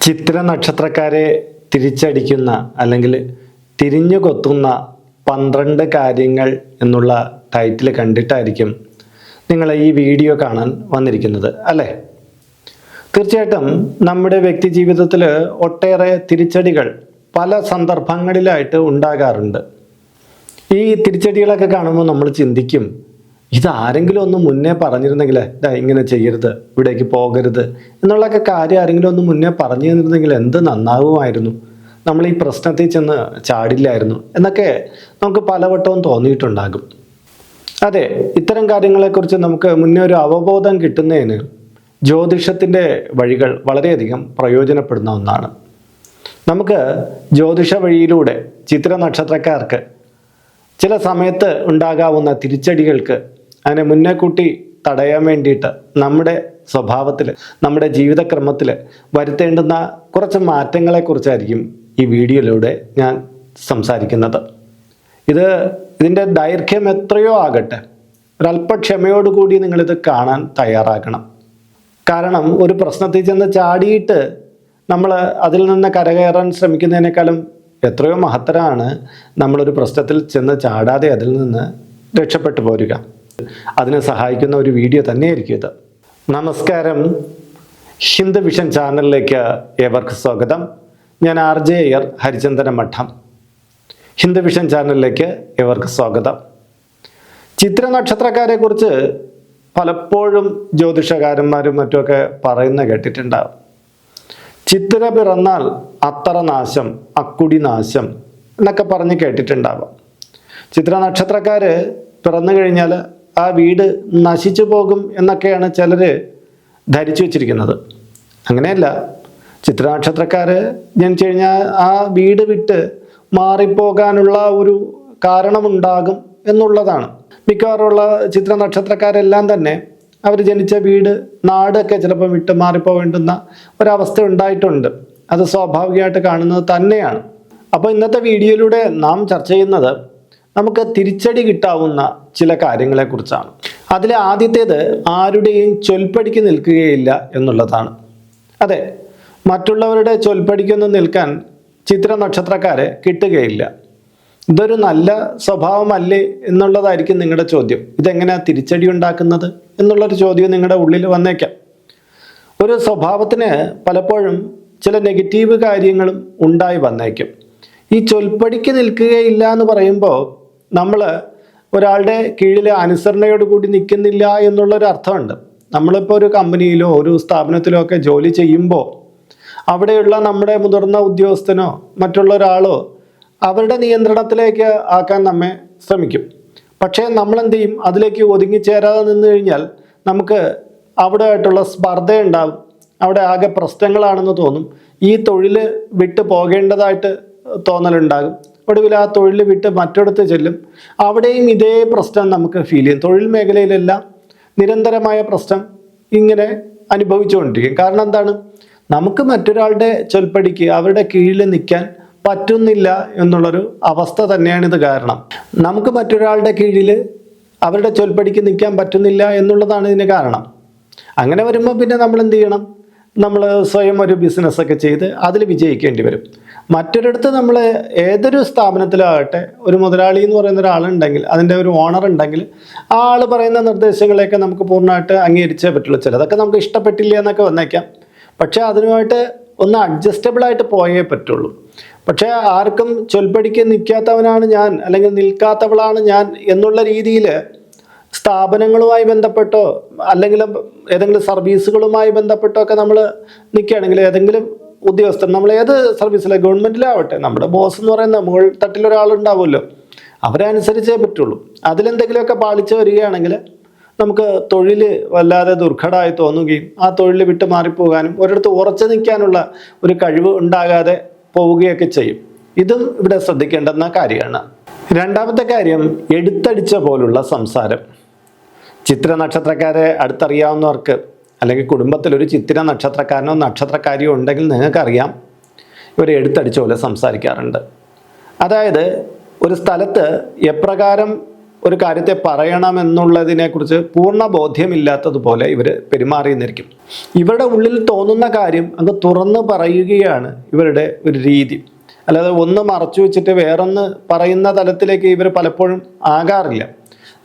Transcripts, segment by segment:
ചിത്ര നക്ഷത്രക്കാരെ തിരിച്ചടിക്കുന്ന അല്ലെങ്കിൽ തിരിഞ്ഞു കൊത്തുന്ന പന്ത്രണ്ട് കാര്യങ്ങൾ എന്നുള്ള ടൈറ്റിൽ കണ്ടിട്ടായിരിക്കും നിങ്ങൾ ഈ വീഡിയോ കാണാൻ വന്നിരിക്കുന്നത് അല്ലേ? തീർച്ചയായിട്ടും നമ്മുടെ വ്യക്തി ജീവിതത്തിൽ ഒട്ടേറെ തിരിച്ചടികൾ പല സന്ദർഭങ്ങളിലായിട്ട് ഉണ്ടാകാറുണ്ട്. ഈ തിരിച്ചടികളൊക്കെ കാണുമ്പോൾ നമ്മൾ ചിന്തിക്കും ഇതാരെങ്കിലും ഒന്ന് മുന്നേ പറഞ്ഞിരുന്നെങ്കിൽ ഇതാ ഇങ്ങനെ ചെയ്യരുത് ഇവിടേക്ക് പോകരുത് എന്നുള്ളൊക്കെ കാര്യം ആരെങ്കിലും ഒന്ന് മുന്നേ പറഞ്ഞു തന്നിരുന്നെങ്കിൽ എന്ത് നന്നാവുമായിരുന്നു നമ്മൾ ഈ പ്രശ്നത്തിൽ ചെന്ന് ചാടില്ലായിരുന്നു എന്നൊക്കെ നമുക്ക് പലവട്ടവും തോന്നിയിട്ടുണ്ടാകും. അതെ ഇത്തരം കാര്യങ്ങളെക്കുറിച്ച് നമുക്ക് മുന്നേ ഒരു അവബോധം കിട്ടുന്നതിന് ജ്യോതിഷത്തിന്റെ വഴികൾ വളരെയധികം പ്രയോജനപ്പെടുന്ന ഒന്നാണ്. നമുക്ക് ജ്യോതിഷ വഴിയിലൂടെ ചിത്ര നക്ഷത്രക്കാർക്ക് ചില സമയത്ത് ഉണ്ടാകാവുന്ന തിരിച്ചടികൾക്ക് അതിനെ മുന്നേ കൂട്ടി തടയാൻ വേണ്ടിയിട്ട് നമ്മുടെ സ്വഭാവത്തിൽ നമ്മുടെ ജീവിതക്രമത്തിൽ വരുത്തേണ്ടുന്ന കുറച്ച് മാറ്റങ്ങളെക്കുറിച്ചായിരിക്കും ഈ വീഡിയോയിലൂടെ ഞാൻ സംസാരിക്കുന്നത്. ഇത് ഇതിന്റെ ദൈർഘ്യം എത്രയോ ആകട്ടെ. ഒരല്പക്ഷമയോടുകൂടി നിങ്ങളിത് കാണാൻ തയ്യാറാക്കണം കാരണം ഒരു പ്രശ്നത്തിൽ ചെന്ന് ചാടിയിട്ട് നമ്മൾ അതിൽ നിന്ന് കരകയറാൻ ശ്രമിക്കുന്നതിനേക്കാളും എത്രയോ മഹത്തരമാണ് നമ്മളൊരു പ്രശ്നത്തിൽ ചെന്ന് ചാടാതെ അതിൽ നിന്ന് രക്ഷപ്പെട്ടു പോരുക. അതിനെ സഹായിക്കുന്ന ഒരു വീഡിയോ തന്നെയായിരിക്കും ഇത്. നമസ്കാരം. ഹിന്ദു വിഷൻ ചാനലിലേക്ക് ഏവർക്ക് സ്വാഗതം. ഞാൻ ആർ ജെ അയ്യർ ഹരിചന്ദന മഠം. ഹിന്ദു വിഷൻ ചാനലിലേക്ക് ഏവർക്ക് സ്വാഗതം. ചിത്ര നക്ഷത്രക്കാരെ കുറിച്ച് പലപ്പോഴും ജ്യോതിഷകാരന്മാരും മറ്റുമൊക്കെ പറയുന്ന കേട്ടിട്ടുണ്ടാവും. ചിത്ര പിറന്നാൽ അത്ര നാശം അക്കുടി നാശം എന്നൊക്കെ പറഞ്ഞ് കേട്ടിട്ടുണ്ടാവാം. ചിത്ര നക്ഷത്രക്കാര് പിറന്നു കഴിഞ്ഞാൽ ആ വീട് നശിച്ചു പോകും എന്നൊക്കെയാണ് ചിലർ ധരിച്ചു വച്ചിരിക്കുന്നത്. അങ്ങനെയല്ല. ചിത്രനക്ഷത്രക്കാർ ജനിച്ചു കഴിഞ്ഞാൽ ആ വീട് വിട്ട് മാറിപ്പോകാനുള്ള ഒരു കാരണമുണ്ടാകും എന്നുള്ളതാണ്. മിക്കവാറുമുള്ള ചിത്ര നക്ഷത്രക്കാരെല്ലാം തന്നെ അവർ ജനിച്ച വീട് നാടൊക്കെ ചിലപ്പോൾ വിട്ട് മാറിപ്പോവേണ്ടുന്ന ഒരവസ്ഥ ഉണ്ടായിട്ടുണ്ട്. അത് സ്വാഭാവികമായിട്ട് കാണുന്നത് തന്നെയാണ്. അപ്പോൾ ഇന്നത്തെ വീഡിയോയിലൂടെ നാം ചർച്ച ചെയ്യുന്നത് നമുക്ക് തിരിച്ചടി കിട്ടാവുന്ന ചില കാര്യങ്ങളെക്കുറിച്ചാണ്. അതിലെ ആദ്യത്തേത് ആരുടെയും ചൊൽപ്പടിക്ക് നിൽക്കുകയില്ല എന്നുള്ളതാണ്. അതെ മറ്റുള്ളവരുടെ ചൊൽപ്പടിക്കൊന്നും നിൽക്കാൻ ചിത്ര നക്ഷത്രക്കാരെ കിട്ടുകയില്ല. ഇതൊരു നല്ല സ്വഭാവമല്ലേ എന്നുള്ളതായിരിക്കും നിങ്ങളുടെ ചോദ്യം. ഇതെങ്ങനെയാണ് തിരിച്ചടി ഉണ്ടാക്കുന്നത് എന്നുള്ളൊരു ചോദ്യം നിങ്ങളുടെ ഉള്ളിൽ വന്നേക്കാം. ഒരു സ്വഭാവത്തിന് പലപ്പോഴും ചില നെഗറ്റീവ് കാര്യങ്ങളും ഉണ്ടായി വന്നേക്കും. ഈ ചൊൽപ്പടിക്ക് നിൽക്കുകയില്ല എന്ന് പറയുമ്പോൾ നമ്മൾ ഒരാളുടെ കീഴിൽ അനുസരണയോട് കൂടി നിൽക്കുന്നില്ല എന്നുള്ളൊരു അർത്ഥമുണ്ട്. നമ്മളിപ്പോൾ ഒരു കമ്പനിയിലോ ഒരു സ്ഥാപനത്തിലോ ഒക്കെ ജോലി ചെയ്യുമ്പോൾ അവിടെയുള്ള നമ്മുടെ മുതിർന്ന ഉദ്യോഗസ്ഥനോ മറ്റുള്ള ഒരാളോ അവരുടെ നിയന്ത്രണത്തിലേക്ക് ആക്കാൻ നമ്മെ ശ്രമിക്കും. പക്ഷേ നമ്മളെന്ത് ചെയ്യും? അതിലേക്ക് ഒതുങ്ങിച്ചേരാതെ നിന്ന് കഴിഞ്ഞാൽ നമുക്ക് അവിടെ ആയിട്ടുള്ള സ്പർദ്ധ ഉണ്ടാവും അവിടെ ആകെ പ്രശ്നങ്ങളാണെന്ന് തോന്നും. ഈ തൊഴിൽ വിട്ടു പോകേണ്ടതായിട്ട് തോന്നലുണ്ടാകും. ഒടുവിൽ ആ തൊഴിൽ വിട്ട് മറ്റിടത്ത് ചെല്ലും. അവിടെയും ഇതേ പ്രശ്നം നമുക്ക് ഫീൽ ചെയ്യും. തൊഴിൽ മേഖലയിലെല്ലാം നിരന്തരമായ പ്രശ്നം ഇങ്ങനെ അനുഭവിച്ചുകൊണ്ടിരിക്കും. കാരണം എന്താണ്? നമുക്ക് മറ്റൊരാളുടെ ചൊൽപ്പടിക്ക് അവരുടെ കീഴിൽ നിൽക്കാൻ പറ്റുന്നില്ല എന്നുള്ളൊരു അവസ്ഥ തന്നെയാണ് ഇത് കാരണം. നമുക്ക് മറ്റൊരാളുടെ കീഴിൽ അവരുടെ ചൊൽപ്പടിക്ക് നിൽക്കാൻ പറ്റുന്നില്ല എന്നുള്ളതാണ് ഇതിന് കാരണം. അങ്ങനെ വരുമ്പോൾ പിന്നെ നമ്മൾ എന്ത് ചെയ്യണം? നമ്മൾ സ്വയം ഒരു ബിസിനസ്സൊക്കെ ചെയ്ത് അതിൽ വിജയിക്കേണ്ടി വരും. മറ്റൊരിടത്ത് നമ്മൾ ഏതൊരു സ്ഥാപനത്തിലാകട്ടെ ഒരു മുതലാളി എന്ന് പറയുന്ന ഒരാളുണ്ടെങ്കിൽ അതിന്റെ ഒരു ഓണർ ഉണ്ടെങ്കിൽ ആ ആൾ പറയുന്ന നിർദ്ദേശങ്ങളെയൊക്കെ നമുക്ക് പൂർണമായിട്ട് അംഗീകരിച്ചേ പറ്റുള്ളൂ. ചിലതൊക്കെ നമുക്ക് ഇഷ്ടപ്പെട്ടില്ല എന്നൊക്കെ വന്നേക്കാം. പക്ഷേ അതിനുമായിട്ട് ഒന്ന് അഡ്ജസ്റ്റബിൾ ആയിട്ട് പോയേ പറ്റുള്ളൂ. പക്ഷേ ആർക്കും ചൊൽപ്പടിക്ക് നിൽക്കാത്തവനാണ് ഞാൻ അല്ലെങ്കിൽ നിൽക്കാത്തവളാണ് ഞാൻ എന്നുള്ള രീതിയിൽ സ്ഥാപനങ്ങളുമായി ബന്ധപ്പെട്ടോ അല്ലെങ്കിൽ ഏതെങ്കിലും സർവീസുകളുമായി ബന്ധപ്പെട്ടോ ഒക്കെ നമ്മൾ നിൽക്കുകയാണെങ്കിൽ ഏതെങ്കിലും ഉദ്യോഗസ്ഥർ നമ്മൾ ഏത് സർവീസിലെ ഗവൺമെന്റിലാവട്ടെ നമ്മുടെ ബോസ് എന്ന് പറയുന്ന മുകൾ തട്ടിലൊരാളുണ്ടാവുമല്ലോ അവരെ അനുസരിച്ചേ പറ്റുള്ളൂ. അതിലെന്തെങ്കിലുമൊക്കെ പാളിച്ച് വരികയാണെങ്കിൽ നമുക്ക് തൊഴിൽ വല്ലാതെ ദുർഘടമായി തോന്നുകയും ആ തൊഴിൽ വിട്ട് മാറിപ്പോകാനും ഒരിടത്ത് ഉറച്ചു നിൽക്കാനുള്ള ഒരു കഴിവ് ഉണ്ടാകാതെ പോവുകയൊക്കെ ചെയ്യും. ഇതും ഇവിടെ ശ്രദ്ധിക്കേണ്ടുന്ന കാര്യമാണ്. രണ്ടാമത്തെ കാര്യം എടുത്തടിച്ച പോലുള്ള സംസാരം. ചിത്ര നക്ഷത്രക്കാരെ അടുത്തറിയാവുന്നവർക്ക് അല്ലെങ്കിൽ കുടുംബത്തിലൊരു ചിത്തിര നക്ഷത്രക്കാരനോ നക്ഷത്രക്കാരിയോ ഉണ്ടെങ്കിൽ നിങ്ങൾക്കറിയാം ഇവർ എടുത്തടിച്ച പോലെ സംസാരിക്കാറുണ്ട്. അതായത് ഒരു സ്ഥലത്ത് എപ്രകാരം ഒരു കാര്യത്തെ പറയണമെന്നുള്ളതിനെക്കുറിച്ച് പൂർണ ബോധ്യമില്ലാത്തതുപോലെ ഇവർ പെരുമാറിയെന്നിരിക്കും. ഇവരുടെ ഉള്ളിൽ തോന്നുന്ന കാര്യം അങ്ങ് തുറന്ന് പറയുകയാണ് ഇവരുടെ ഒരു രീതി. അല്ലാതെ ഒന്ന് മറച്ചു വെച്ചിട്ട് വേറൊന്ന് പറയുന്ന തലത്തിലേക്ക് ഇവർ പലപ്പോഴും ആകാറില്ല.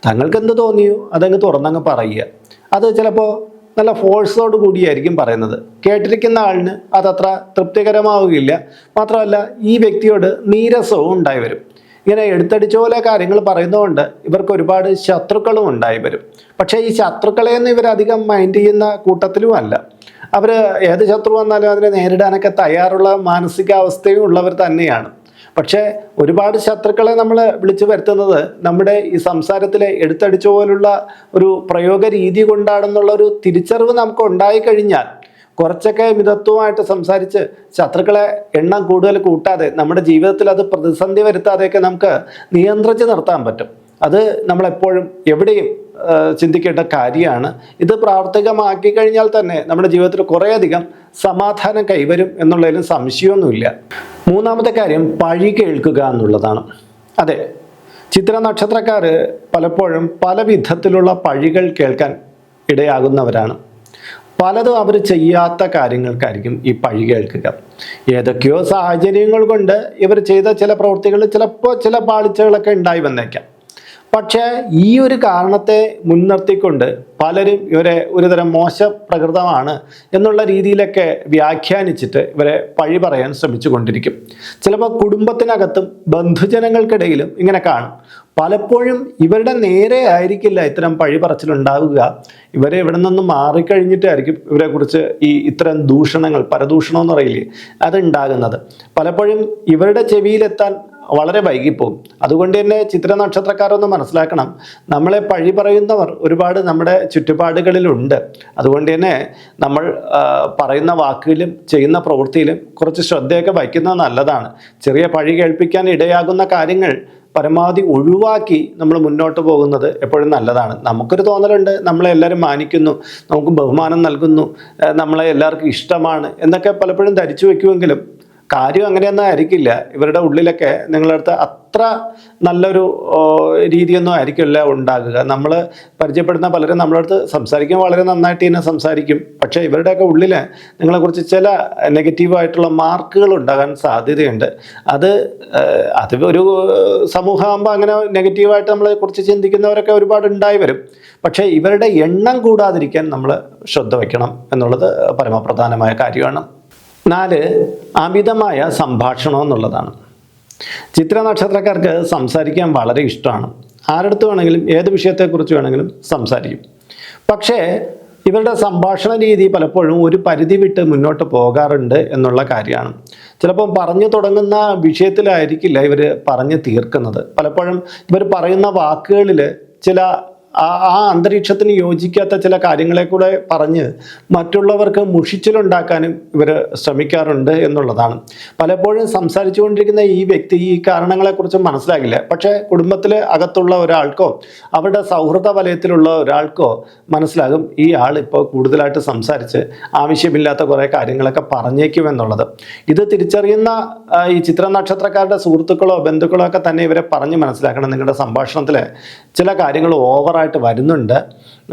തങ്ങൾക്ക് എന്ത് തോന്നിയോ അതങ്ങ് തുറന്നങ്ങ് പറയുക. അത് ചിലപ്പോൾ നല്ല ഫോഴ്സോട് കൂടിയായിരിക്കും പറയുന്നത്. കേട്ടിരിക്കുന്ന ആളിന് അതത്ര തൃപ്തികരമാവുകയില്ല. മാത്രമല്ല ഈ വ്യക്തിയോട് നീരസവും ഉണ്ടായി വരും. ഇങ്ങനെ എടുത്തടിച്ച പോലെ കാര്യങ്ങൾ പറയുന്നതുകൊണ്ട് ഇവർക്ക് ഒരുപാട് ശത്രുക്കളും ഉണ്ടായി വരും. പക്ഷേ ഈ ശത്രുക്കളെയൊന്നും ഇവരധികം മൈൻഡ് ചെയ്യുന്ന കൂട്ടത്തിലും അല്ല. അവർ ഏത് ശത്രു വന്നാലും അതിനെ നേരിടാനൊക്കെ തയ്യാറുള്ള മാനസികാവസ്ഥയും ഉള്ളവർ തന്നെയാണ്. പക്ഷേ ഒരുപാട് ശത്രുക്കളെ നമ്മൾ വിളിച്ചു വരുത്തുന്നത് നമ്മുടെ ഈ സംസാരത്തിലെ എടുത്തടിച്ച പോലുള്ള ഒരു പ്രയോഗ രീതി കൊണ്ടാണെന്നുള്ള ഒരു തിരിച്ചറിവ് നമുക്ക് ഉണ്ടായി കഴിഞ്ഞാൽ കുറച്ചൊക്കെ മിതത്വമായിട്ട് സംസാരിച്ച് ശത്രുക്കളെ എണ്ണം കൂടുതൽ കൂട്ടാതെ നമ്മുടെ ജീവിതത്തിൽ അത് പ്രതിസന്ധി വരുത്താതെയൊക്കെ നമുക്ക് നിയന്ത്രിച്ച് നിർത്താൻ പറ്റും. അത് നമ്മളെപ്പോഴും എവിടെയും ചിന്തിക്കേണ്ട കാര്യമാണ്. ഇത് പ്രാവർത്തികമാക്കി കഴിഞ്ഞാൽ തന്നെ നമ്മുടെ ജീവിതത്തിൽ കുറേയധികം സമാധാനം കൈവരും എന്നുള്ളതിലും സംശയമൊന്നുമില്ല. മൂന്നാമത്തെ കാര്യം പഴി കേൾക്കുക എന്നുള്ളതാണ്. അതെ ചിത്ര നക്ഷത്രക്കാർ പലപ്പോഴും പല വിധത്തിലുള്ള പഴികൾ കേൾക്കാൻ ഇടയാകുന്നവരാണ്. പലതും അവർ ചെയ്യാത്ത കാര്യങ്ങൾക്കായിരിക്കും ഈ പഴി കേൾക്കുക. ഏതൊക്കെയോ സാഹചര്യങ്ങൾ കൊണ്ട് ഇവർ ചെയ്ത ചില പ്രവൃത്തികൾ ചിലപ്പോൾ ചില പാളിച്ചകളൊക്കെ ഉണ്ടായി വന്നേക്കാം. പക്ഷേ ഈ ഒരു കാരണത്തെ മുൻനിർത്തിക്കൊണ്ട് പലരും ഇവരെ ഒരുതരം മോശ പ്രകൃതമാണ് എന്നുള്ള രീതിയിലൊക്കെ വ്യാഖ്യാനിച്ചിട്ട് ഇവരെ പഴി പറയാൻ ശ്രമിച്ചു കൊണ്ടിരിക്കും ചിലപ്പോൾ കുടുംബത്തിനകത്തും ബന്ധുജനങ്ങൾക്കിടയിലും ഇങ്ങനെ കാണും. പലപ്പോഴും ഇവരുടെ നേരെ ആയിരിക്കില്ല ഇത്തരം പഴി പറച്ചിലുണ്ടാവുക. ഇവരെ ഇവിടെ നിന്ന് മാറിക്കഴിഞ്ഞിട്ടായിരിക്കും ഇവരെക്കുറിച്ച് ഈ ഇത്തരം ദൂഷണങ്ങൾ പരദൂഷണമെന്ന് പറയില്ലേ അതുണ്ടാകുന്നത്. പലപ്പോഴും ഇവരുടെ ചെവിയിലെത്താൻ വളരെ വൈകിപ്പോകും. അതുകൊണ്ട് തന്നെ ചിത്ര നക്ഷത്രക്കാരൊന്ന് മനസ്സിലാക്കണം. നമ്മളെ പഴി പറയുന്നവർ ഒരുപാട് നമ്മുടെ ചുറ്റുപാടുകളിലുണ്ട്. അതുകൊണ്ട് തന്നെ നമ്മൾ പറയുന്ന വാക്കിലും ചെയ്യുന്ന പ്രവൃത്തിയിലും കുറച്ച് ശ്രദ്ധയൊക്കെ വയ്ക്കുന്നത് നല്ലതാണ്. ചെറിയ പഴി കേൾപ്പിക്കാൻ ഇടയാകുന്ന കാര്യങ്ങൾ പരമാവധി ഒഴിവാക്കി നമ്മൾ മുന്നോട്ട് പോകുന്നത് എപ്പോഴും നല്ലതാണ്. നമുക്കൊരു തോന്നലുണ്ട് നമ്മളെ എല്ലാവരും മാനിക്കുന്നു നമുക്ക് ബഹുമാനം നൽകുന്നു നമ്മളെ എല്ലാവർക്കും ഇഷ്ടമാണ് എന്നൊക്കെ പലപ്പോഴും ധരിച്ചു വെക്കുമെങ്കിലും കാര്യം അങ്ങനെയൊന്നും ആയിരിക്കില്ല. ഇവരുടെ ഉള്ളിലൊക്കെ നിങ്ങളുടെ അടുത്ത് അത്ര നല്ലൊരു രീതിയൊന്നും ആയിരിക്കില്ല ഉണ്ടാകുക. നമ്മൾ പരിചയപ്പെടുന്ന പലരും നമ്മളെ അടുത്ത് സംസാരിക്കുമ്പോൾ വളരെ നന്നായിട്ട് തന്നെ സംസാരിക്കും. പക്ഷേ ഇവരുടെയൊക്കെ ഉള്ളിൽ നിങ്ങളെക്കുറിച്ച് ചില നെഗറ്റീവായിട്ടുള്ള മാർക്കുകൾ ഉണ്ടാകാൻ സാധ്യതയുണ്ട്. അത് അത് ഒരു സമൂഹമാകുമ്പോൾ അങ്ങനെ നെഗറ്റീവായിട്ട് നമ്മളെ കുറിച്ച് ചിന്തിക്കുന്നവരൊക്കെ ഒരുപാട് ഉണ്ടായി വരും. പക്ഷേ ഇവരുടെ എണ്ണം കൂടാതിരിക്കാൻ നമ്മൾ ശ്രദ്ധ വയ്ക്കണം എന്നുള്ളത് പരമപ്രധാനമായ കാര്യമാണ്. നാല് അമിതമായ സംഭാഷണം എന്നുള്ളതാണ്. ചിത്ര നക്ഷത്രക്കാർക്ക് സംസാരിക്കാൻ വളരെ ഇഷ്ടമാണ്. ആരടുത്ത് വേണമെങ്കിലും ഏത് വിഷയത്തെക്കുറിച്ച് വേണമെങ്കിലും സംസാരിക്കും. പക്ഷേ ഇവരുടെ സംഭാഷണ രീതി പലപ്പോഴും ഒരു പരിധി വിട്ട് മുന്നോട്ട് പോകാറുണ്ട് എന്നുള്ള കാര്യമാണ്. ചിലപ്പം പറഞ്ഞു തുടങ്ങുന്ന വിഷയത്തിലായിരിക്കില്ല ഇവർ പറഞ്ഞു തീർക്കുന്നത്. പലപ്പോഴും ഇവർ പറയുന്ന വാക്കുകളിൽ ചില ആ അന്തരീക്ഷത്തിന് യോജിക്കാത്ത ചില കാര്യങ്ങളെ കൂടെ പറഞ്ഞ് മറ്റുള്ളവർക്ക് മുഷിച്ചിലുണ്ടാക്കാനും ഇവർ ശ്രമിക്കാറുണ്ട് എന്നുള്ളതാണ്. പലപ്പോഴും സംസാരിച്ചുകൊണ്ടിരിക്കുന്ന ഈ വ്യക്തി ഈ കാരണങ്ങളെക്കുറിച്ച് മനസ്സിലാകില്ല. പക്ഷേ കുടുംബത്തിലെ അകത്തുള്ള ഒരാൾക്കോ അവരുടെ സൗഹൃദ വലയത്തിലുള്ള ഒരാൾക്കോ മനസ്സിലാകും ഈ ആൾ ഇപ്പോൾ കൂടുതലായിട്ട് സംസാരിച്ച് ആവശ്യമില്ലാത്ത കുറേ കാര്യങ്ങളൊക്കെ പറഞ്ഞേക്കും എന്നുള്ളത്. ഇത് തിരിച്ചറിയുന്ന ഈ ചിത്ര നക്ഷത്രക്കാരുടെ സുഹൃത്തുക്കളോ ബന്ധുക്കളോ ഒക്കെ തന്നെ ഇവരെ പറഞ്ഞ് മനസ്സിലാക്കണം നിങ്ങളുടെ സംഭാഷണത്തിൽ ചില കാര്യങ്ങൾ ഓവറായിട്ട് വരുന്നുണ്ട്.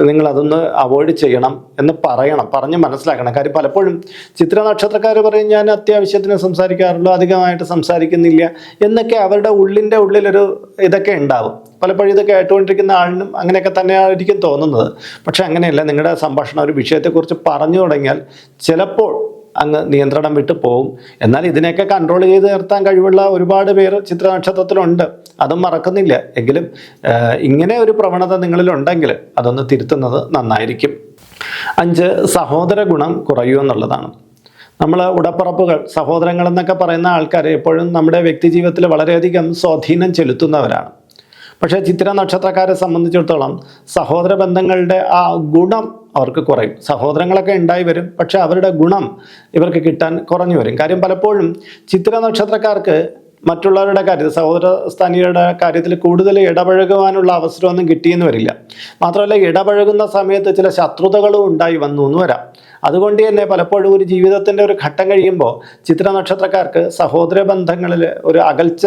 നിങ്ങൾ അതൊന്ന് അവോയ്ഡ് ചെയ്യണം എന്ന് പറയണം പറഞ്ഞ് മനസ്സിലാക്കണം. കാര്യം പലപ്പോഴും ചിത്ര നക്ഷത്രക്കാർ പറയും ഞാൻ അത്യാവശ്യത്തിന് സംസാരിക്കാറുള്ളൂ അധികമായിട്ട് സംസാരിക്കുന്നില്ല എന്നൊക്കെ അവരുടെ ഉള്ളിന്റെ ഉള്ളിലൊരു ഇതൊക്കെ ഉണ്ടാവും. പലപ്പോഴും ഇത് കേട്ടുകൊണ്ടിരിക്കുന്ന ആളിനും അങ്ങനെയൊക്കെ തന്നെയായിരിക്കും തോന്നുന്നത്. പക്ഷേ അങ്ങനെയല്ല നിങ്ങളുടെ സംഭാഷണം ഒരു വിഷയത്തെക്കുറിച്ച് പറഞ്ഞു തുടങ്ങിയാൽ ചിലപ്പോൾ അങ്ങ് നിയന്ത്രണം വിട്ടു പോവും. എന്നാൽ ഇതിനെയൊക്കെ കൺട്രോൾ ചെയ്ത് നിർത്താൻ കഴിവുള്ള ഒരുപാട് പേർ ചിത്ര നക്ഷത്രത്തിലുണ്ട്. അതും മറക്കുന്നില്ല. എങ്കിലും ഇങ്ങനെ ഒരു പ്രവണത നിങ്ങളിലുണ്ടെങ്കിൽ അതൊന്ന് തിരുത്തുന്നത് നന്നായിരിക്കും. അഞ്ച് സഹോദര ഗുണം കുറയൂ എന്നുള്ളതാണ്. നമ്മൾ ഉടപ്പറപ്പുകൾ സഹോദരങ്ങൾ എന്നൊക്കെ പറയുന്ന ആൾക്കാർ എപ്പോഴും നമ്മുടെ വ്യക്തി ജീവിതത്തിൽ വളരെയധികം സ്വാധീനം ചെലുത്തുന്നവരാണ്. പക്ഷേ ചിത്ര നക്ഷത്രക്കാരെ സംബന്ധിച്ചിടത്തോളം സഹോദര ബന്ധങ്ങളുടെ ആ ഗുണം അവർക്ക് കുറയും. സഹോദരങ്ങളൊക്കെ ഉണ്ടായി വരും പക്ഷേ അവരുടെ ഗുണം ഇവർക്ക് കിട്ടാൻ കുറഞ്ഞു വരും. കാര്യം പലപ്പോഴും ചിത്ര നക്ഷത്രക്കാർക്ക് മറ്റുള്ളവരുടെ കാര്യത്തിൽ സഹോദര സ്ഥാനീയരുടെ കാര്യത്തിൽ കൂടുതൽ ഇടപഴകുവാനുള്ള അവസരമൊന്നും കിട്ടിയെന്ന് വരില്ല. മാത്രമല്ല ഇടപഴകുന്ന സമയത്ത് ചില ശത്രുതകളും ഉണ്ടായി വന്നു എന്ന് വരാം. അതുകൊണ്ട് തന്നെ പലപ്പോഴും ഒരു ജീവിതത്തിന്റെ ഒരു ഘട്ടം കഴിയുമ്പോൾ ചിത്ര നക്ഷത്രക്കാർക്ക് സഹോദര ബന്ധങ്ങളിൽ ഒരു അകൽച്ച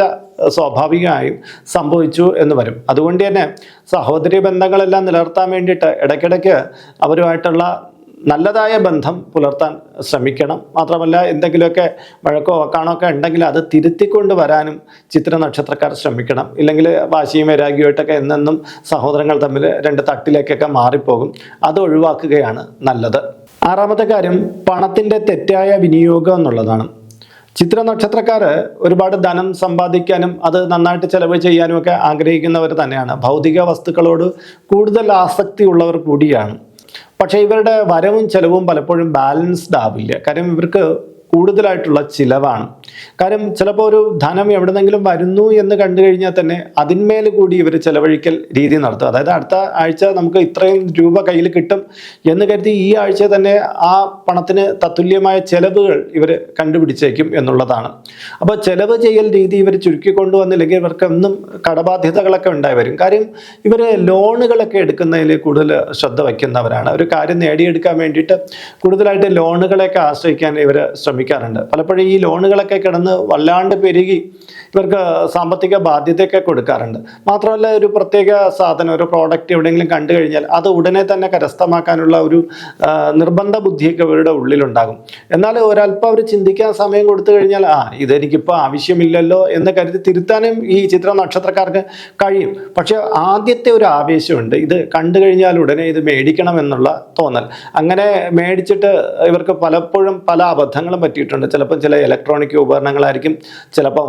സ്വാഭാവികമായും സംഭവിച്ചു എന്ന് വരും. അതുകൊണ്ട് തന്നെ സഹോദരി ബന്ധങ്ങളെല്ലാം നിലനിർത്താൻ വേണ്ടിയിട്ട് ഇടയ്ക്കിടയ്ക്ക് അവരുമായിട്ടുള്ള നല്ലതായ ബന്ധം പുലർത്താൻ ശ്രമിക്കണം. മാത്രമല്ല എന്തെങ്കിലുമൊക്കെ വഴക്കോ വക്കാണോ ഒക്കെ ഉണ്ടെങ്കിൽ അത് തിരുത്തിക്കൊണ്ട് വരാനും ചിത്ര നക്ഷത്രക്കാർ ശ്രമിക്കണം. ഇല്ലെങ്കിൽ വാശിയും വൈരാഗ്യമായിട്ടൊക്കെ എന്നെന്നും സഹോദരങ്ങൾ തമ്മിൽ രണ്ട് തട്ടിലേക്കൊക്കെ മാറിപ്പോകും. അത് ഒഴിവാക്കുകയാണ് നല്ലത്. ആറാമത്തെ കാര്യം പണത്തിന്റെ തെറ്റായ വിനിയോഗം എന്നുള്ളതാണ്. ചിത്ര നക്ഷത്രക്കാർ ഒരുപാട് ധനം സമ്പാദിക്കാനും അത് നന്നായിട്ട് ചെലവ് ചെയ്യാനും ഒക്കെ ആഗ്രഹിക്കുന്നവർ തന്നെയാണ്. ഭൗതിക വസ്തുക്കളോട് കൂടുതൽ ആസക്തി ഉള്ളവർ കൂടിയാണ്. പക്ഷേ ഇവരുടെ വരവും ചെലവും പലപ്പോഴും ബാലൻസ്ഡ് ആവില്ല. കാര്യം ഇവർക്ക് കൂടുതലായിട്ടുള്ള ചിലവാണ്. കാര്യം ചിലപ്പോൾ ഒരു ധനം എവിടെന്നെങ്കിലും വരുന്നു എന്ന് കണ്ടു കഴിഞ്ഞാൽ തന്നെ അതിന്മേൽ കൂടി ഇവർ ചിലവഴിക്കൽ രീതി നടത്തും. അതായത് അടുത്ത ആഴ്ച നമുക്ക് ഇത്രയും രൂപ കയ്യിൽ കിട്ടും എന്ന് കരുതി ഈ ആഴ്ച തന്നെ ആ പണത്തിന് തത്തുല്യമായ ചെലവുകൾ ഇവർ കണ്ടുപിടിച്ചേക്കും എന്നുള്ളതാണ്. അപ്പോൾ ചെലവ് ചെയ്യൽ രീതി ഇവർ ചുരുക്കി കൊണ്ടുവന്നില്ലെങ്കിൽ ഇവർക്ക് എന്നും കടബാധ്യതകളൊക്കെ ഉണ്ടായി വരും. കാര്യം ഇവർ ലോണുകളൊക്കെ എടുക്കുന്നതിൽ കൂടുതൽ ശ്രദ്ധ വയ്ക്കുന്നവരാണ്. ഒരു കാര്യം നേടിയെടുക്കാൻ വേണ്ടിയിട്ട് കൂടുതലായിട്ട് ലോണുകളെയൊക്കെ ആശ്രയിക്കാൻ ഇവർ ശ്രമിക്കാറുണ്ട് പലപ്പോഴും ഈ ലോണുകളൊക്കെ കിടന്ന് വല്ലാണ്ട് പെരുകി. ഇവർക്ക് സാമ്പത്തിക ബാധ്യതയൊക്കെ കൊടുക്കാറുണ്ട്. മാത്രമല്ല ഒരു പ്രത്യേക സാധനം ഒരു പ്രോഡക്റ്റ് എവിടെയെങ്കിലും കണ്ടു കഴിഞ്ഞാൽ അത് ഉടനെ തന്നെ കരസ്ഥമാക്കാനുള്ള ഒരു നിർബന്ധ ബുദ്ധിയൊക്കെ ഇവരുടെ ഉള്ളിലുണ്ടാകും. എന്നാൽ ഒരല്പം അവർ ചിന്തിക്കാൻ സമയം കൊടുത്തു കഴിഞ്ഞാൽ ആ ഇതെനിക്കിപ്പോൾ ആവശ്യമില്ലല്ലോ എന്ന് കരുതി തിരുത്താനും ഈ ചിത്ര നക്ഷത്രക്കാർക്ക് കഴിയും. പക്ഷേ ആദ്യത്തെ ഒരു ആവേശമുണ്ട്. ഇത് കണ്ടു കഴിഞ്ഞാൽ ഉടനെ ഇത് മേടിക്കണം എന്നുള്ള തോന്നൽ. അങ്ങനെ മേടിച്ചിട്ട് ഇവർക്ക് പലപ്പോഴും പല അബദ്ധങ്ങളും പറ്റിയിട്ടുണ്ട്. ചിലപ്പോൾ ചില ഇലക്ട്രോണിക് ഉപകരണങ്ങളായിരിക്കും ചിലപ്പോൾ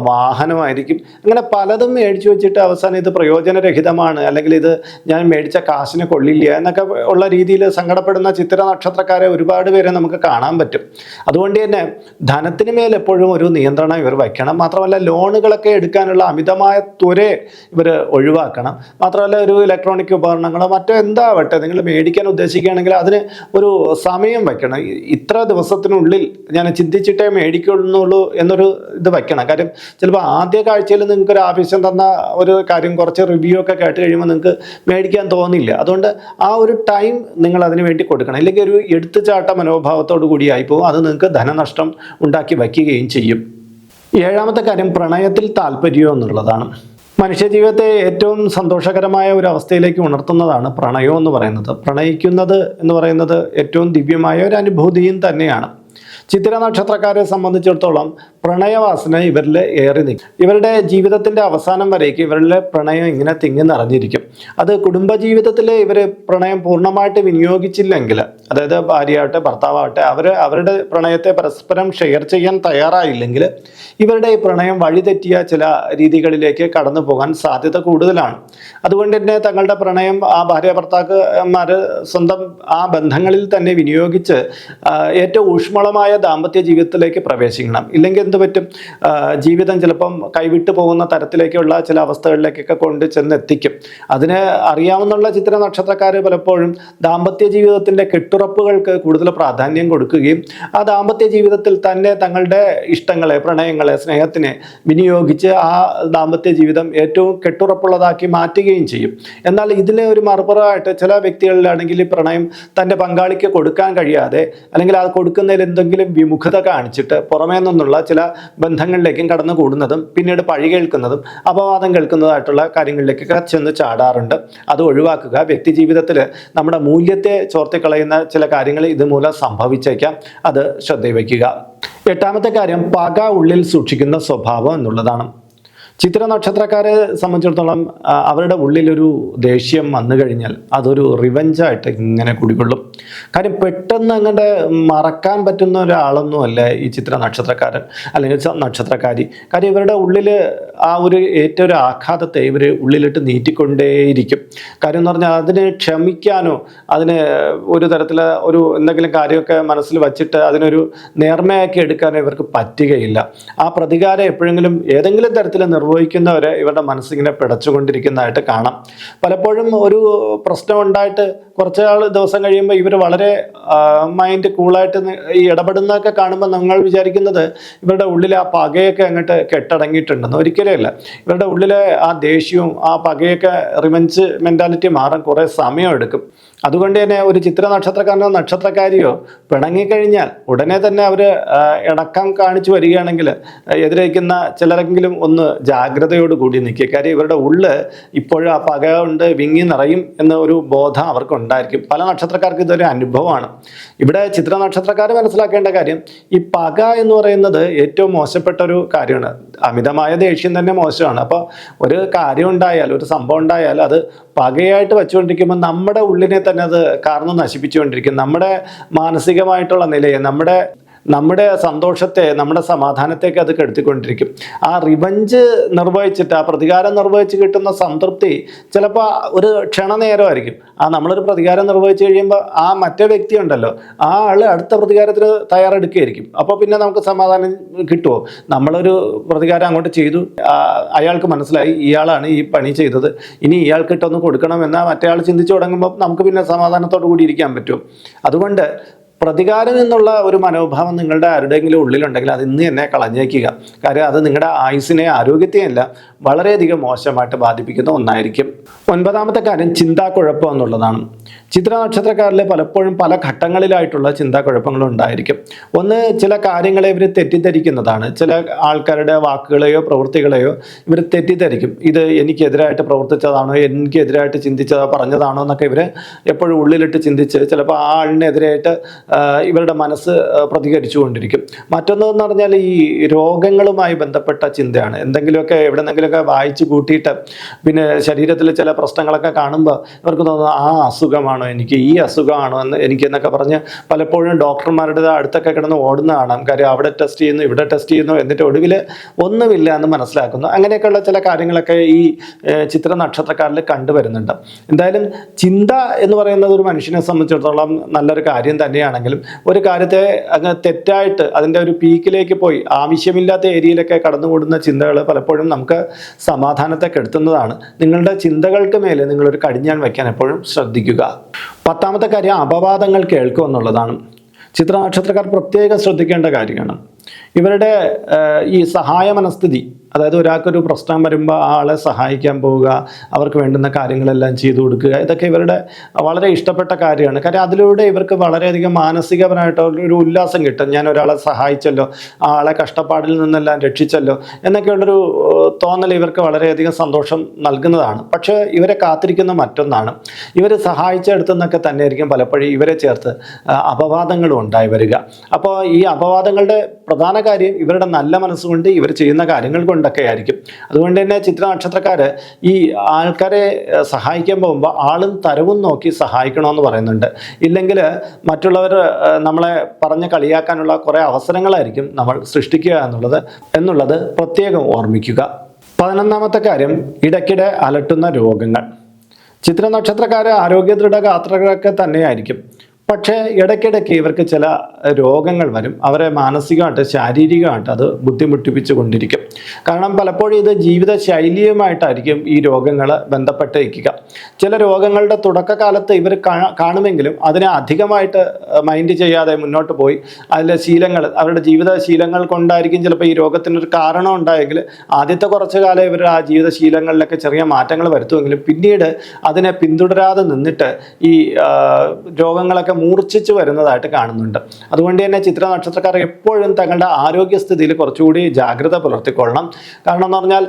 വാഹനമായിരിക്കും അങ്ങനെ പലതും മേടിച്ചു വെച്ചിട്ട് അവസാനം ഇത് പ്രയോജനരഹിതമാണ്. അല്ലെങ്കിൽ ഇത് ഞാൻ മേടിച്ച കാശിന് കൊള്ളില്ല എന്നൊക്കെ ഉള്ള രീതിയിൽ സങ്കടപ്പെടുന്ന ചിത്ര നക്ഷത്രക്കാരെ ഒരുപാട് പേരെ നമുക്ക് കാണാൻ പറ്റും. അതുകൊണ്ട് തന്നെ ധനത്തിന് മേൽ എപ്പോഴും ഒരു നിയന്ത്രണം ഇവർ വയ്ക്കണം. മാത്രമല്ല ലോണുകളൊക്കെ എടുക്കാനുള്ള അമിതമായ ത്വരെ ഇവർ ഒഴിവാക്കണം. മാത്രമല്ല ഒരു ഇലക്ട്രോണിക് ഉപകരണങ്ങളോ മറ്റോ എന്താവട്ടെ നിങ്ങൾ മേടിക്കാൻ ഉദ്ദേശിക്കുകയാണെങ്കിൽ അതിന് ഒരു സമയം വയ്ക്കണം. ഇത്ര ദിവസത്തിനുള്ളിൽ ഞാൻ ചിന്തിച്ചിട്ടേ മേടിക്കുന്നുള്ളൂ എന്നൊരു ഇത് വയ്ക്കണം. കാര്യം ചിലപ്പോൾ ആദ്യ കാഴ്ചയിൽ നിങ്ങൾക്ക് ഒരു ആവശ്യം തന്ന ഒരു കാര്യം കുറച്ച് റിവ്യൂ ഒക്കെ കേട്ട് കഴിയുമ്പോൾ നിങ്ങൾക്ക് മേടിക്കാൻ തോന്നില്ല. അതുകൊണ്ട് ആ ഒരു ടൈം നിങ്ങൾ അതിന് വേണ്ടി കൊടുക്കണം. അല്ലെങ്കിൽ ഒരു എടുത്തുചാട്ട മനോഭാവത്തോടു കൂടിയായി പോകും അത് നിങ്ങൾക്ക് ധനനഷ്ടം ഉണ്ടാക്കി വയ്ക്കുകയും ചെയ്യും. ഏഴാമത്തെ കാര്യം പ്രണയത്തിൽ താല്പര്യം എന്നുള്ളതാണ്. മനുഷ്യജീവിതത്തെ ഏറ്റവും സന്തോഷകരമായ ഒരു അവസ്ഥയിലേക്ക് ഉണർത്തുന്നതാണ് പ്രണയം എന്ന് പറയുന്നത്. പ്രണയിക്കുന്നത് എന്ന് പറയുന്നത് ഏറ്റവും ദിവ്യമായ ഒരു അനുഭൂതിയും തന്നെയാണ്. ചിത്ര നക്ഷത്രക്കാരെ സംബന്ധിച്ചിടത്തോളം പ്രണയവാസന ഇവരിൽ ഏറെ നിൽക്കും. ഇവരുടെ ജീവിതത്തിന്റെ അവസാനം വരേക്ക് ഇവരുടെ പ്രണയം ഇങ്ങനെ തിങ്ങി നിറഞ്ഞിരിക്കും. അത് കുടുംബജീവിതത്തിൽ ഇവർ പ്രണയം പൂർണമായിട്ട് വിനിയോഗിച്ചില്ലെങ്കിൽ അതായത് ഭാര്യയാവട്ടെ ഭർത്താവട്ടെ അവർ അവരുടെ പ്രണയത്തെ പരസ്പരം ഷെയർ ചെയ്യാൻ തയ്യാറായില്ലെങ്കിൽ ഇവരുടെ ഈ പ്രണയം വഴിതെറ്റിയ ചില രീതികളിലേക്ക് കടന്നു പോകാൻ സാധ്യത കൂടുതലാണ്. അതുകൊണ്ട് തന്നെ തങ്ങളുടെ പ്രണയം ആ ഭാര്യ ഭർത്താക്കന്മാർ സ്വന്തം ആ ബന്ധങ്ങളിൽ തന്നെ വിനിയോഗിച്ച് ഏറ്റവും ഊഷ്മളമായ ദാമ്പത്യ ജീവിതത്തിലേക്ക് പ്രവേശിക്കണം. ഇല്ലെങ്കിൽ എന്ത് പറ്റും? ജീവിതം ചിലപ്പം കൈവിട്ടു പോകുന്ന തരത്തിലേക്കുള്ള ചില അവസ്ഥകളിലേക്കൊക്കെ കൊണ്ട് ചെന്ന് എത്തിക്കും അതിന് അറിയാവുന്നുള്ള ചിത്ര നക്ഷത്രക്കാർ പലപ്പോഴും ദാമ്പത്യ ജീവിതത്തിന്റെ കെട്ടുറപ്പുകൾക്ക് കൂടുതൽ പ്രാധാന്യം കൊടുക്കുകയും ആ ദാമ്പത്യ ജീവിതത്തിൽ തന്നെ തങ്ങളുടെ ഇഷ്ടങ്ങളെ പ്രണയങ്ങളെ സ്നേഹത്തിനെ വിനിയോഗിച്ച് ആ ദാമ്പത്യ ജീവിതം ഏറ്റവും കെട്ടുറപ്പുള്ളതാക്കി മാറ്റുകയും ചെയ്യും. എന്നാൽ ഇതിലെ ഒരു മറുപുറമായിട്ട് ചില വ്യക്തികളിലാണെങ്കിൽ പ്രണയം തന്റെ പങ്കാളിക്ക് കൊടുക്കാൻ കഴിയാതെ അല്ലെങ്കിൽ അത് കൊടുക്കുന്നതിൽ എന്തെങ്കിലും വിമുഖത കാണിച്ചിട്ട് പുറമേ നിന്നുള്ള ചില ബന്ധങ്ങളിലേക്കും കടന്നു കൂടുന്നതും പിന്നീട് പഴി കേൾക്കുന്നതും അപവാദം കേൾക്കുന്നതായിട്ടുള്ള കാര്യങ്ങളിലേക്കൊക്കെ ചെന്ന് ചാടാറുണ്ട്. അത് ഒഴിവാക്കുക. വ്യക്തി ജീവിതത്തിൽ നമ്മുടെ മൂല്യത്തെ ചോർത്തിക്കളയുന്ന ചില കാര്യങ്ങൾ ഇതുമൂലം സംഭവിച്ചേക്കാം. അത് ശ്രദ്ധയിൽ വയ്ക്കുക. എട്ടാമത്തെ കാര്യം പക ഉള്ളിൽ സൂക്ഷിക്കുന്ന സ്വഭാവം എന്നുള്ളതാണ്. ചിത്ര നക്ഷത്രക്കാരെ സംബന്ധിച്ചിടത്തോളം അവരുടെ ഉള്ളിലൊരു ദേഷ്യം വന്നു കഴിഞ്ഞാൽ അതൊരു റിവഞ്ചായിട്ട് ഇങ്ങനെ കുടികൊള്ളും. കാര്യം പെട്ടെന്ന് അങ്ങോട്ട് മറക്കാൻ പറ്റുന്ന ഒരാളൊന്നും അല്ല ഈ ചിത്ര നക്ഷത്രക്കാരൻ അല്ലെങ്കിൽ നക്ഷത്രക്കാരി. കാര്യം ഇവരുടെ ഉള്ളിൽ ആ ഒരു ഏറ്റവും ഒരു ആഘാതത്തെ ഇവർ ഉള്ളിലിട്ട് നീട്ടിക്കൊണ്ടേയിരിക്കും. കാര്യം എന്ന് പറഞ്ഞാൽ അതിനെ ക്ഷമിക്കാനോ അതിന് ഒരു തരത്തിൽ ഒരു എന്തെങ്കിലും കാര്യമൊക്കെ മനസ്സിൽ വച്ചിട്ട് അതിനൊരു നേർമയാക്കി എടുക്കാനോ ഇവർക്ക് പറ്റുകയില്ല. ആ പ്രതികാരം എപ്പോഴെങ്കിലും ഏതെങ്കിലും തരത്തിൽ നിർവഹിക്കും നിർവഹിക്കുന്നവരെ ഇവരുടെ മനസ്സിങ്ങനെ പിടച്ചുകൊണ്ടിരിക്കുന്നതായിട്ട് കാണാം. പലപ്പോഴും ഒരു പ്രശ്നം ഉണ്ടായിട്ട് നാൾ ദിവസം കഴിയുമ്പോൾ ഇവർ വളരെ മൈൻഡ് കൂളായിട്ട് ഈ ഇടപെടുന്നതൊക്കെ കാണുമ്പോൾ നമ്മൾ വിചാരിക്കുന്നത് ഇവരുടെ ഉള്ളിൽ ആ പകയൊക്കെ അങ്ങോട്ട് കെട്ടടങ്ങിയിട്ടുണ്ടെന്ന് ഒരിക്കലേയല്ല ഇവരുടെ ഉള്ളിലെ ആ ദേഷ്യവും ആ പകയൊക്കെ റിവെഞ്ച് മെന്റാലിറ്റി മാറാൻ കുറേ സമയം എടുക്കും അതുകൊണ്ട് തന്നെ ഒരു ചിത്ര നക്ഷത്രക്കാരനോ നക്ഷത്രക്കാരിയോ പിണങ്ങിക്കഴിഞ്ഞാൽ ഉടനെ തന്നെ അവർ ഇണക്കം കാണിച്ചു വരികയാണെങ്കിൽ എതിരേക്കുന്ന ചിലരെങ്കിലും ഒന്ന് ജാഗ്രതയോട് കൂടി നിൽക്കുക. കാര്യം ഇവരുടെ ഉള്ളിൽ ഇപ്പോഴും ആ പക കൊണ്ട് വിങ്ങി നിറയും എന്ന ഒരു ബോധം അവർക്ക് ഉണ്ടായിരിക്കും പല നക്ഷത്രക്കാർക്ക് ഇതൊരു അനുഭവമാണ്. ഇവിടെ ചിത്ര നക്ഷത്രക്കാർ മനസ്സിലാക്കേണ്ട കാര്യം ഈ പക എന്ന് പറയുന്നത് ഏറ്റവും മോശപ്പെട്ട ഒരു കാര്യമാണ്. അമിതമായ ദേഷ്യം തന്നെ മോശമാണ്. അപ്പോൾ ഒരു കാര്യം ഉണ്ടായാൽ ഒരു സംഭവം ഉണ്ടായാൽ അത് പകയായിട്ട് വെച്ചുകൊണ്ടിരിക്കുമ്പോൾ നമ്മുടെ ഉള്ളിനെ തന്നെ അത് കാരണം നശിപ്പിച്ചുകൊണ്ടിരിക്കും. നമ്മുടെ മാനസികമായിട്ടുള്ള നിലയെ നമ്മുടെ നമ്മുടെ സന്തോഷത്തെ നമ്മുടെ സമാധാനത്തേക്ക് അത് കെടുത്തിക്കൊണ്ടിരിക്കും. ആ റിവഞ്ച് നിർവഹിച്ചിട്ട് ആ പ്രതികാരം നിർവഹിച്ച് കിട്ടുന്ന സംതൃപ്തി ചിലപ്പോൾ ഒരു ക്ഷണനേരമായിരിക്കും. ആ നമ്മളൊരു പ്രതികാരം നിർവഹിച്ച് കഴിയുമ്പോൾ ആ മറ്റേ വ്യക്തി ഉണ്ടല്ലോ ആ ആൾ അടുത്ത പ്രതികാരത്തിന് തയ്യാറെടുക്കുകയായിരിക്കും. അപ്പോൾ പിന്നെ നമുക്ക് സമാധാനം കിട്ടുമോ നമ്മളൊരു പ്രതികാരം അങ്ങോട്ട് ചെയ്തു. അയാൾക്ക് മനസ്സിലായി ഇയാളാണ് ഈ പണി ചെയ്തത്. ഇനി ഇയാൾക്കിട്ടൊന്ന് കൊടുക്കണമെന്ന് മറ്റേ ആൾ ചിന്തിച്ചു തുടങ്ങുമ്പോൾ നമുക്ക് പിന്നെ സമാധാനത്തോടു കൂടി ഇരിക്കാൻ പറ്റും. അതുകൊണ്ട് പ്രതികാരം എന്നുള്ള ഒരു മനോഭാവം നിങ്ങളുടെ ആരുടെയെങ്കിലും ഉള്ളിലുണ്ടെങ്കിൽ അത് ഇന്ന് തന്നെ കളഞ്ഞേക്കുക. കാര്യം അത് നിങ്ങളുടെ ആയുസിനെ ആരോഗ്യത്തെയല്ല വളരെയധികം മോശമായിട്ട് ബാധിപ്പിക്കുന്ന ഒന്നായിരിക്കും. ഒൻപതാമത്തെ കാര്യം ചിന്താക്കുഴപ്പം എന്നുള്ളതാണ്. ചിത്ര നക്ഷത്രക്കാരിൽ പലപ്പോഴും പല ഘട്ടങ്ങളിലായിട്ടുള്ള ചിന്താക്കുഴപ്പങ്ങളും ഉണ്ടായിരിക്കും ഒന്ന് ചില കാര്യങ്ങളെ ഇവർ തെറ്റിദ്ധരിക്കുന്നതാണ്. ചില ആൾക്കാരുടെ വാക്കുകളെയോ പ്രവൃത്തികളെയോ ഇവർ തെറ്റിദ്ധരിക്കും. ഇത് എനിക്കെതിരായിട്ട് പ്രവർത്തിച്ചതാണോ എനിക്കെതിരായിട്ട് ചിന്തിച്ചതോ പറഞ്ഞതാണോ എന്നൊക്കെ ഇവർ എപ്പോഴും ഉള്ളിലിട്ട് ചിന്തിച്ച് ചിലപ്പോൾ ആ ആളിനെതിരായിട്ട് ഇവരുടെ മനസ്സ് പ്രതികരിച്ചു പ്രതികരിച്ചുകൊണ്ടിരിക്കും. മറ്റൊന്നെന്ന് പറഞ്ഞാൽ ഈ രോഗങ്ങളുമായി ബന്ധപ്പെട്ട ചിന്തയാണ്. എന്തെങ്കിലുമൊക്കെ എവിടെന്നെങ്കിലുമൊക്കെ വായിച്ചു കൂട്ടിയിട്ട് പിന്നെ ശരീരത്തിൽ ചില പ്രശ്നങ്ങളൊക്കെ കാണുമ്പോൾ ഇവർക്ക് തോന്നുന്നു ആ അസുഖമാണോ എനിക്ക് ഈ അസുഖമാണോ എന്ന് എനിക്ക് എന്നൊക്കെ പറഞ്ഞ് പലപ്പോഴും ഡോക്ടർമാരുടെ അടുത്തൊക്കെ കിടന്ന് ഓടുന്ന കാണാം. കാര്യം അവിടെ ടെസ്റ്റ് ചെയ്യുന്നു ഇവിടെ ടെസ്റ്റ് ചെയ്യുന്നു എന്നിട്ട് ഒടുവിൽ ഒന്നുമില്ല എന്ന് മനസ്സിലാക്കുന്നു. അങ്ങനെയൊക്കെയുള്ള ചില കാര്യങ്ങളൊക്കെ ഈ ചിത്ര നക്ഷത്രക്കാരിൽ കണ്ടുവരുന്നുണ്ട്. എന്തായാലും ചിന്ത എന്ന് പറയുന്നത് ഒരു മനുഷ്യനെ സംബന്ധിച്ചിടത്തോളം നല്ലൊരു കാര്യം തന്നെയാണെങ്കിലും ഒരു കാര്യത്തെ അങ്ങ് തെറ്റായിട്ട് അതിന്റെ ഒരു പീക്കിലേക്ക് പോയി ആവശ്യമില്ലാത്ത ഏരിയയിലൊക്കെ കടന്നുകൂടുന്ന ചിന്തകൾ പലപ്പോഴും നമുക്ക് സമാധാനത്തെ കെടുത്തുന്നതാണ്. നിങ്ങളുടെ ചിന്തകൾക്ക് മേലെ നിങ്ങളൊരു കടിഞ്ഞാൻ വയ്ക്കാൻ എപ്പോഴും ശ്രദ്ധിക്കുക. പത്താമത്തെ കാര്യം അപവാദങ്ങൾ കേൾക്കുക എന്നുള്ളതാണ്. ചിത്ര നക്ഷത്രക്കാർ പ്രത്യേകം ശ്രദ്ധിക്കേണ്ട കാര്യമാണ്. ഇവരുടെ ഈ സഹായ മനസ്ഥിതി അതായത് ഒരാൾക്കൊരു പ്രശ്നം വരുമ്പോൾ ആ ആളെ സഹായിക്കാൻ പോവുക അവർക്ക് വേണ്ടുന്ന കാര്യങ്ങളെല്ലാം ചെയ്തു കൊടുക്കുക ഇതൊക്കെ ഇവരുടെ വളരെ ഇഷ്ടപ്പെട്ട കാര്യമാണ്. കാര്യം അതിലൂടെ ഇവർക്ക് വളരെയധികം മാനസികപരമായിട്ട് ഒരു ഉല്ലാസം കിട്ടും. ഞാൻ ഒരാളെ സഹായിച്ചല്ലോ ആളെ കഷ്ടപ്പാടിൽ നിന്നെല്ലാം രക്ഷിച്ചല്ലോ എന്നൊക്കെയുള്ളൊരു തോന്നൽ ഇവർക്ക് വളരെയധികം സന്തോഷം നൽകുന്നതാണ്. പക്ഷേ ഇവരെ കാത്തിരിക്കുന്ന മറ്റൊന്നാണ്. ഇവർ സഹായിച്ചെടുത്തെന്നൊക്കെ തന്നെയായിരിക്കും പലപ്പോഴും ഇവരെ ചേർത്ത് അപവാദങ്ങളും ഉണ്ടായി വരിക. അപ്പോൾ ഈ അപവാദങ്ങളുടെ പ്രധാന കാര്യം ഇവരുടെ നല്ല മനസ്സുകൊണ്ട് ഇവർ ചെയ്യുന്ന കാര്യങ്ങൾ കൊണ്ടൊക്കെ ആയിരിക്കും അതുകൊണ്ട് തന്നെ ചിത്ര നക്ഷത്രക്കാർ ഈ ആൾക്കാരെ സഹായിക്കാൻ പോകുമ്പോൾ ആളും തരവും നോക്കി സഹായിക്കണമെന്ന് പറയുന്നുണ്ട്. ഇല്ലെങ്കിൽ മറ്റുള്ളവർ നമ്മളെ പറഞ്ഞ് കളിയാക്കാനുള്ള കുറേ അവസരങ്ങളായിരിക്കും നമ്മൾ സൃഷ്ടിക്കുക എന്നുള്ളത് എന്നുള്ളത് പ്രത്യേകം ഓർമ്മിക്കുക. പതിനൊന്നാമത്തെ കാര്യം ഇടയ്ക്കിടെ അലട്ടുന്ന രോഗങ്ങൾ. ചിത്ര നക്ഷത്രക്കാരെ ആരോഗ്യ ദൃഢഗാത്രകളൊക്കെ തന്നെയായിരിക്കും. പക്ഷേ ഇടയ്ക്കിടയ്ക്ക് ഇവർക്ക് ചില രോഗങ്ങൾ വരും. അവരെ മാനസികമായിട്ട് ശാരീരികമായിട്ട് അത് ബുദ്ധിമുട്ടിപ്പിച്ചു കൊണ്ടിരിക്കും കാരണം പലപ്പോഴും ഇത് ജീവിത ശൈലിയുമായിട്ടായിരിക്കും ഈ രോഗങ്ങൾ ബന്ധപ്പെട്ട് ഇരിക്കുക ചില രോഗങ്ങളുടെ തുടക്കകാലത്ത് ഇവർ കാണുമെങ്കിലും അതിനെ അധികമായിട്ട് മൈൻഡ് ചെയ്യാതെ മുന്നോട്ട് പോയി. അതിലെ ശീലങ്ങൾ അവരുടെ ജീവിത ശീലങ്ങൾ കൊണ്ടായിരിക്കും ചിലപ്പോൾ ഈ രോഗത്തിനൊരു കാരണം ഉണ്ടായെങ്കിൽ ആദ്യത്തെ കുറച്ച് കാലം ഇവർ ആ ജീവിത ശീലങ്ങളിലൊക്കെ ചെറിയ മാറ്റങ്ങൾ വരുത്തുമെങ്കിലും പിന്നീട് അതിനെ പിന്തുടരാതെ നിന്നിട്ട് ഈ ആ, രോഗങ്ങളൊക്കെ മൂർച്ഛിച്ച് വരുന്നതായിട്ട് കാണുന്നുണ്ട്. അതുകൊണ്ട് തന്നെ ചിത്ര നക്ഷത്രക്കാർ എപ്പോഴും തങ്ങളുടെ ആരോഗ്യസ്ഥിതിയിൽ കുറച്ചുകൂടി ജാഗ്രത പുലർത്തിക്കൊള്ളണം. കാരണം എന്ന് പറഞ്ഞാൽ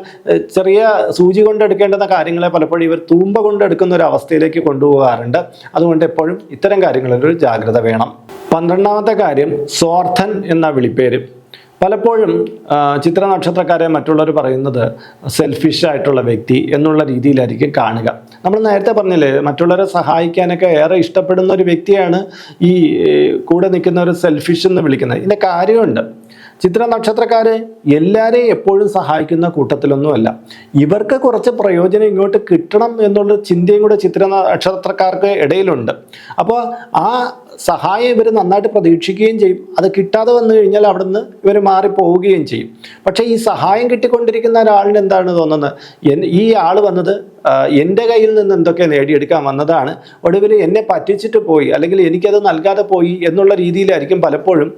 ചെറിയ സൂചി കൊണ്ട് എടുക്കേണ്ടുന്ന കാര്യങ്ങളെ പലപ്പോഴും ഇവർ തൂമ്പ കൊണ്ടെടുക്കുന്ന ഒരു അവസ്ഥയിലേക്ക് കൊണ്ടുപോകാറുണ്ട്. അതുകൊണ്ട് എപ്പോഴും ഇത്തരം കാര്യങ്ങളിൽ ഒരു ജാഗ്രത വേണം. പന്ത്രണ്ടാമത്തെ കാര്യം സ്വാർത്ഥൻ എന്ന വിളിപ്പേര്. പലപ്പോഴും ചിത്ര നക്ഷത്രക്കാരെ മറ്റുള്ളവർ പറയുന്നത് സെൽഫിഷ് ആയിട്ടുള്ള വ്യക്തി എന്നുള്ള രീതിയിലായിരിക്കും കാണുക. നമ്മൾ നേരത്തെ പറഞ്ഞില്ലേ മറ്റുള്ളവരെ സഹായിക്കാനൊക്കെ ഏറെ ഇഷ്ടപ്പെടുന്ന ഒരു വ്യക്തിയാണ് ഈ കൂടെ നിൽക്കുന്ന ഒരു സെൽഫിഷ് എന്ന് വിളിക്കുന്നത്. ഇതിന്റെ കാര്യമുണ്ട്. ചിത്ര നക്ഷത്രക്കാരെ എല്ലാവരെയും എപ്പോഴും സഹായിക്കുന്ന കൂട്ടത്തിലൊന്നുമല്ല. ഇവർക്ക് കുറച്ച് പ്രയോജനം ഇങ്ങോട്ട് കിട്ടണം എന്നുള്ള ചിന്തയും കൂടെ ചിത്ര നക്ഷത്രക്കാർക്ക് ഇടയിലുണ്ട്. അപ്പോൾ ആ സഹായം ഇവർ നന്നായിട്ട് പ്രതീക്ഷിക്കുകയും ചെയ്യും. അത് കിട്ടാതെ വന്നു കഴിഞ്ഞാൽ അവിടുന്ന് ഇവർ മാറിപ്പോവുകയും ചെയ്യും. പക്ഷേ ഈ സഹായം കിട്ടിക്കൊണ്ടിരിക്കുന്ന ഒരാളിന് എന്താണ് തോന്നുന്നത്? ഈ ആൾ വന്നത് എന്റെ കയ്യിൽ നിന്ന് എന്തൊക്കെ നേടിയെടുക്കാൻ വന്നതാണ്. ഒടുവിൽ എന്നെ പറ്റിച്ചിട്ട് പോയി അല്ലെങ്കിൽ എനിക്കത് നൽകാതെ പോയി എന്നുള്ള രീതിയിലായിരിക്കും പലപ്പോഴും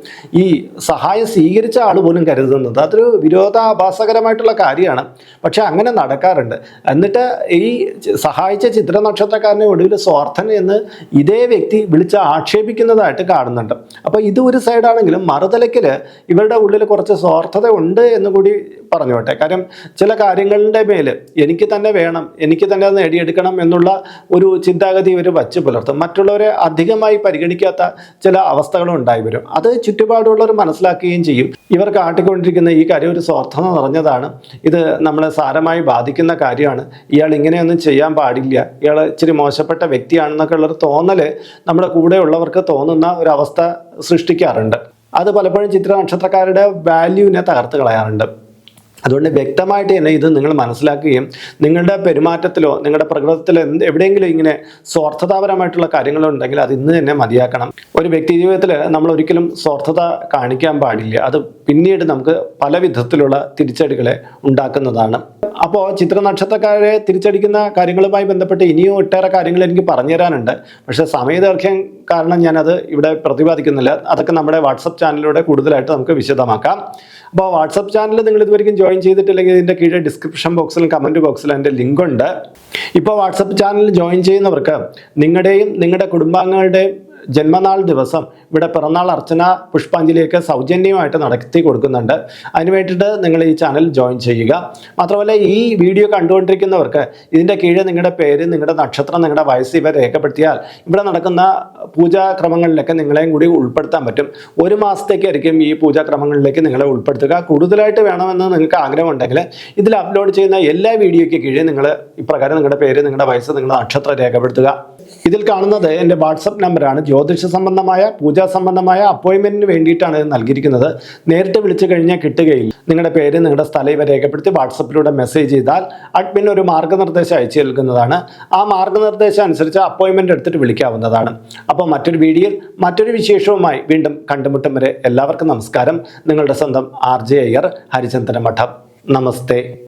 ഈ സഹായം സ്വീകരിച്ച ആൾ പോലും കരുതുന്നത്. അതൊരു വിരോധാഭാസകരമായിട്ടുള്ള കാര്യമാണ്. പക്ഷെ അങ്ങനെ നടക്കാറുണ്ട്. എന്നിട്ട് ഈ സഹായിച്ച ചിത്ര നക്ഷത്രക്കാരനെ ഒടുവിൽ സ്വാർത്ഥൻ എന്ന് ഇതേ വ്യക്തി വിളിച്ച് ആക്ഷേപിക്കുന്നതായിട്ട് കാണുന്നുണ്ട്. അപ്പോൾ ഇത് ഒരു സൈഡാണെങ്കിലും മറുതലയ്ക്കിൽ ഇവരുടെ ഉള്ളിൽ കുറച്ച് സ്വാർത്ഥത ഉണ്ട് എന്ന് കൂടി പറഞ്ഞോട്ടെ കാര്യം ചില കാര്യങ്ങളുടെ മേൽ എനിക്ക് തന്നെ വേണം എനിക്ക് തന്നെ അത് നേടിയെടുക്കണം എന്നുള്ള ഒരു ചിന്താഗതി ഇവർ വച്ച് പുലർത്തും. മറ്റുള്ളവരെ അധികമായി പരിഗണിക്കാത്ത ചില അവസ്ഥകളും ഉണ്ടായി വരും. അത് ചുറ്റുപാടുള്ളവർ മനസ്സിലാക്കുകയും ചെയ്യും. ഇവർ കാട്ടിക്കൊണ്ടിരിക്കുന്ന ഈ കാര്യം ഒരു സ്വാർത്ഥത നിറഞ്ഞതാണ്. ഇത് നമ്മളെ സാരമായി ബാധിക്കുന്ന കാര്യമാണ്. ഇയാൾ ഇങ്ങനെയൊന്നും ചെയ്യാൻ പാടില്ല. ഇയാൾ ഇച്ചിരി മോശപ്പെട്ട വ്യക്തിയാണെന്നൊക്കെ ഉള്ളൊരു തോന്നൽ നമ്മുടെ കൂടെയുള്ളവർക്ക് തോന്നുന്ന ഒരു അവസ്ഥ സൃഷ്ടിക്കാറുണ്ട്. അത് പലപ്പോഴും ചിത്ര നക്ഷത്രക്കാരുടെ വാല്യൂവിനെ തകർത്ത് കളയാറുണ്ട്. അതുകൊണ്ട് വ്യക്തമായിട്ട് തന്നെ ഇത് നിങ്ങൾ മനസ്സിലാക്കുകയും നിങ്ങളുടെ പെരുമാറ്റത്തിലോ നിങ്ങളുടെ പ്രകൃതത്തിലോ എവിടെയെങ്കിലും ഇങ്ങനെ സ്വാർത്ഥതാപരമായിട്ടുള്ള കാര്യങ്ങളുണ്ടെങ്കിൽ അത് ഇന്ന് തന്നെ മതിയാക്കണം. ഒരു വ്യക്തി ജീവിതത്തിൽ നമ്മൾ ഒരിക്കലും സ്വാർത്ഥത കാണിക്കാൻ പാടില്ല. അത് പിന്നീട് നമുക്ക് പല വിധത്തിലുള്ള തിരിച്ചടികളെ ഉണ്ടാക്കുന്നതാണ്. അപ്പോൾ ചിത്ര നക്ഷത്രക്കാരെ തിരിച്ചടിക്കുന്ന കാര്യങ്ങളുമായി ബന്ധപ്പെട്ട് ഇനിയും ഒട്ടേറെ കാര്യങ്ങൾ എനിക്ക് പറഞ്ഞു തരാനുണ്ട്. പക്ഷേ സമയദൈർഘ്യം കാരണം ഞാനത് ഇവിടെ പ്രതിപാദിക്കുന്നില്ല. അതൊക്കെ നമ്മുടെ വാട്സപ്പ് ചാനലിലൂടെ കൂടുതലായിട്ട് നമുക്ക് വിശദമാക്കാം. അപ്പോൾ വാട്സപ്പ് ചാനൽ നിങ്ങൾ ഇതുവരെയും ജോയിൻ ചെയ്തിട്ടില്ലെങ്കിൽ ഇതിന്റെ കീഴെ ഡിസ്ക്രിപ്ഷൻ ബോക്സിലും കമന്റ് ബോക്സിലും എന്റെ ലിങ്ക് ഉണ്ട്. ഇപ്പോൾ വാട്സപ്പ് ചാനൽ ജോയിൻ ചെയ്യുന്നവർക്ക് നിങ്ങളുടെയും നിങ്ങളുടെ കുടുംബാംഗങ്ങളുടെയും ജന്മനാൾ ദിവസം ഇവിടെ പിറന്നാൾ അർച്ചന പുഷ്പാഞ്ജലിയൊക്കെ സൗജന്യമായിട്ട് നടത്തി കൊടുക്കുന്നുണ്ട്. അതിന് വേണ്ടിയിട്ട് നിങ്ങൾ ഈ ചാനൽ ജോയിൻ ചെയ്യുക. മാത്രമല്ല ഈ വീഡിയോ കണ്ടുകൊണ്ടിരിക്കുന്നവർക്ക് ഇതിന്റെ കീഴെ നിങ്ങളുടെ പേര് നിങ്ങളുടെ നക്ഷത്രം നിങ്ങളുടെ വയസ്സ് ഇവ രേഖപ്പെടുത്തിയാൽ ഇവിടെ നടക്കുന്ന പൂജാക്രമങ്ങളിലൊക്കെ നിങ്ങളെയും കൂടി ഉൾപ്പെടുത്താൻ പറ്റും. ഒരു മാസത്തേക്കായിരിക്കും ഈ പൂജാക്രമങ്ങളിലേക്ക് നിങ്ങളെ ഉൾപ്പെടുത്തുക. കൂടുതലായിട്ട് വേണമെന്ന് നിങ്ങൾക്ക് ആഗ്രഹമുണ്ടെങ്കിൽ ഇതിൽ അപ്ലോഡ് ചെയ്യുന്ന എല്ലാ വീഡിയോയ്ക്ക് കീഴെ നിങ്ങൾ ഇപ്രകാരം നിങ്ങളുടെ പേര് നിങ്ങളുടെ വയസ്സ് നിങ്ങളുടെ നക്ഷത്രം രേഖപ്പെടുത്തുക. ഇതിൽ കാണുന്നത് എന്റെ വാട്സപ്പ് നമ്പറാണ് ജ്യോതിഷ സംബന്ധമായ പൂജാ സംബന്ധമായ അപ്പോയിൻമെന്റിന് വേണ്ടിയിട്ടാണ് ഇത് നൽകിയിരിക്കുന്നത്. നേരിട്ട് വിളിച്ചു കഴിഞ്ഞാൽ കിട്ടുകയില്ല. നിങ്ങളുടെ പേര് നിങ്ങളുടെ സ്ഥലം ഇവ രേഖപ്പെടുത്തി വാട്സപ്പിലൂടെ മെസ്സേജ് ചെയ്താൽ അഡ്മിൻ ഒരു മാർഗനിർദ്ദേശം അയച്ചു നൽകുന്നതാണ്. ആ മാർഗനിർദ്ദേശം അനുസരിച്ച് അപ്പോയിൻമെന്റ് എടുത്തിട്ട് വിളിക്കാവുന്നതാണ്. അപ്പോൾ മറ്റൊരു വീഡിയോയിൽ മറ്റൊരു വിശേഷവുമായി വീണ്ടും കണ്ടുമുട്ടും വരെ എല്ലാവർക്കും നമസ്കാരം. നിങ്ങളുടെ സ്വന്തം ആർ ജെ അയ്യർ ഹരിചന്ദ്രൻ മഠം. നമസ്തേ.